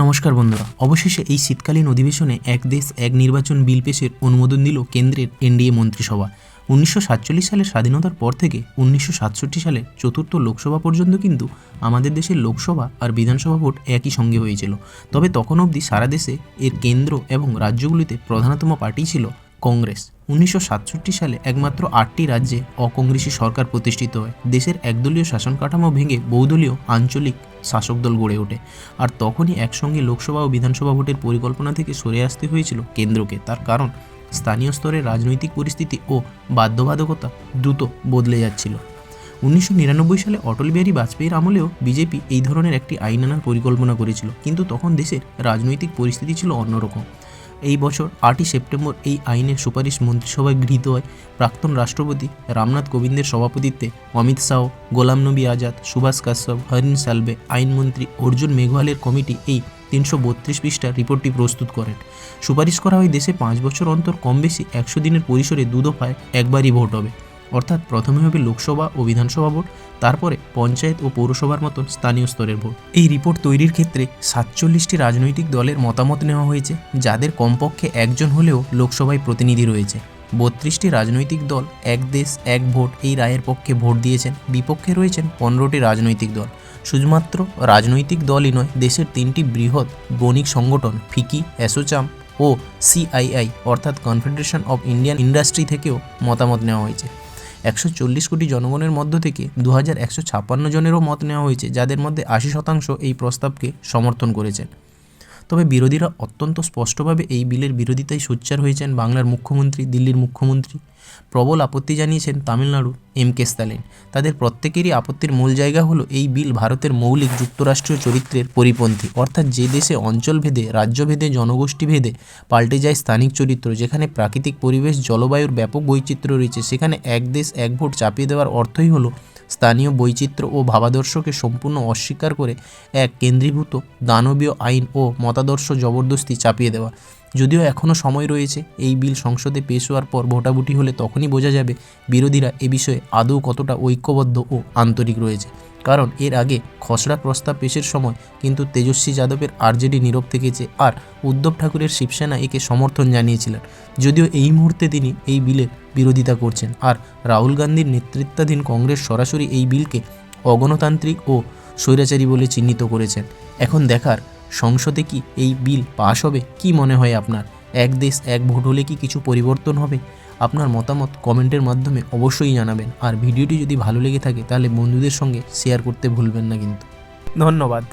নমস্কার বন্ধুরা। অবশেষে এই শীতকালীন অধিবেশনে এক দেশ, এক নির্বাচন বিল পেশের অনুমোদন দিল কেন্দ্রের এনডিএ মন্ত্রিসভা। উনিশশো সাতচল্লিশ সালের স্বাধীনতার পর থেকে উনিশশো সাতষট্টি সালের চতুর্থ লোকসভা পর্যন্ত কিন্তু আমাদের দেশের লোকসভা আর বিধানসভা ভোট একই সঙ্গে হয়েছিল। তবে তখন অবধি সারা দেশে এর কেন্দ্র এবং রাজ্যগুলিতে প্রধানতম পার্টি ছিল কংগ্রেস। উনিশশো সাতষট্টি সালে একমাত্র আটটি রাজ্যে অকংগ্রেসী সরকার প্রতিষ্ঠিত হয়। দেশের একদলীয় শাসন কাঠামো ভেঙে বহুদলীয় আঞ্চলিক শাসক দল গড়ে ওঠে। আর তখনই একসঙ্গে লোকসভা ও বিধানসভা ভোটের পরিকল্পনা থেকে সরে আসতে হয়েছিল কেন্দ্রকে। তার কারণ, স্থানীয় স্তরে রাজনৈতিক পরিস্থিতি ও বাধ্যবাধকতা দ্রুত বদলে যাচ্ছিল। উনিশশো নিরানব্বই সালে অটল বিহারী বাজপেয়ীর আমলেও বিজেপি এই ধরনের একটি আইন আনার পরিকল্পনা করেছিল। কিন্তু তখন দেশের রাজনৈতিক পরিস্থিতি ছিল অন্যরকম। এই বছর আটই সেপ্টেম্বর এই আইনের সুপারিশ মন্ত্রিসভায় গৃহীত হয় প্রাক্তন রাষ্ট্রপতি রামনাথ কোবিন্দের সভাপতিত্বে অমিত শাহ, গোলাম নবী আজাদ, সুভাষ কাশ্যপ, হরিণ সালবে আইনমন্ত্রী অর্জুন মেঘওয়ালের কমিটি এই তিনশো বত্রিশ পৃষ্ঠার রিপোর্টটি প্রস্তুত করেন। সুপারিশ করা হয় দেশে পাঁচ বছর অন্তর কম বেশি একশো দিনের পরিসরে দু দফায় একবারই ভোট হবে। অর্থাৎ প্রথমে হবে লোকসভা ও বিধানসভা ভোট, তারপরে পঞ্চায়েত ও পৌরসভার মতন স্থানীয় স্তরের ভোট। এই রিপোর্ট তৈরির ক্ষেত্রে সাতচল্লিশটি রাজনৈতিক দলের মতামত নেওয়া হয়েছে, যাদের কমপক্ষে একজন হলেও লোকসভায় প্রতিনিধি রয়েছে। বত্রিশটি রাজনৈতিক দল এক দেশ, এক ভোট এই রায়ের পক্ষে ভোট দিয়েছেন। বিপক্ষে রয়েছেন পনেরোটি রাজনৈতিক দল। শুধুমাত্র রাজনৈতিক দলই নয়, দেশের তিনটি বৃহৎ বণিক সংগঠন, ফিকি, অ্যাসোচাম ও সিআইআই, অর্থাৎ কনফেডারেশন অব ইন্ডিয়ান ইন্ডাস্ট্রি থেকেও মতামত নেওয়া হয়েছে। একশো চল্লিশ কোটি জনগণের মধ্য থেকে দু হাজার একশো ছাপ্পান্ন জনেরও মত নেওয়া হয়েছে, যাদের মধ্যে আশি শতাংশ এই প্রস্তাবকে সমর্থন করেছেন। তবে বিরোধীরা অত্যন্ত স্পষ্টভাবে এই বিলের বিরোধিতায় সোচ্চার হয়েছেন বাংলার মুখ্যমন্ত্রী, দিল্লির মুখ্যমন্ত্রী প্রবল আপত্তি জানিয়েছেন তামিলনাড়ুর এম কে স্টালিন তাদের প্রত্যেকেরই আপত্তির মূল জায়গা হলো এই বিল ভারতের মৌলিক যুক্তরাষ্ট্রীয় চরিত্রের পরিপন্থী। অর্থাৎ যে দেশে অঞ্চলভেদে, রাজ্যভেদে, জনগোষ্ঠীভেদে পাল্টে যায় স্থানিক চরিত্র, যেখানে প্রাকৃতিক পরিবেশ, জলবায়ুর ব্যাপক বৈচিত্র্য রয়েছে, সেখানে এক দেশ এক ভোট চাপিয়ে দেওয়ার অর্থই হলো স্থানীয় বৈচিত্র্য ও ভাবাদর্শকে সম্পূর্ণ অস্বীকার করে এক কেন্দ্রীভূত দানবীয় আইন ও মতাদর্শ জবরদস্তি চাপিয়ে দেওয়া। যদিও এখনও সময় রয়েছে, এই বিল সংসদে পেশ হওয়ার পর ভোটাভুটি হলে তখনই বোঝা যাবে বিরোধীরা এ বিষয়ে আদৌ কতটা ঐক্যবদ্ধ ও আন্তরিক রয়েছে। কারণ এর আগে খসড়া প্রস্তাব পেশের সময় কিন্তু তেজস্বী যাদবের আরজেডি নীরব থেকেছে আর উদ্ধব ঠাকুরের শিবসেনা একে সমর্থন জানিয়েছিলেন। যদিও এই মুহূর্তে তিনি এই বিলের বিরোধিতা করছেন আর রাহুল গান্ধীর নেতৃত্বাধীন কংগ্রেস সরাসরি এই বিলকে অগণতান্ত্রিক ও স্বৈরাচারী বলে চিহ্নিত করেছেন। এখন দেখার সংসদে কি এই বিল পাশ হবে? কি মনে হয় আপনার? এক দেশ, এক ভোট হলে কি কিছু পরিবর্তন হবে? আপনার মতামত কমেন্টের মাধ্যমে অবশ্যই জানাবেন। আর ভিডিওটি যদি ভালো লেগে থাকে, তাহলে বন্ধুদের সঙ্গে শেয়ার করতে ভুলবেন না কিন্তু। ধন্যবাদ।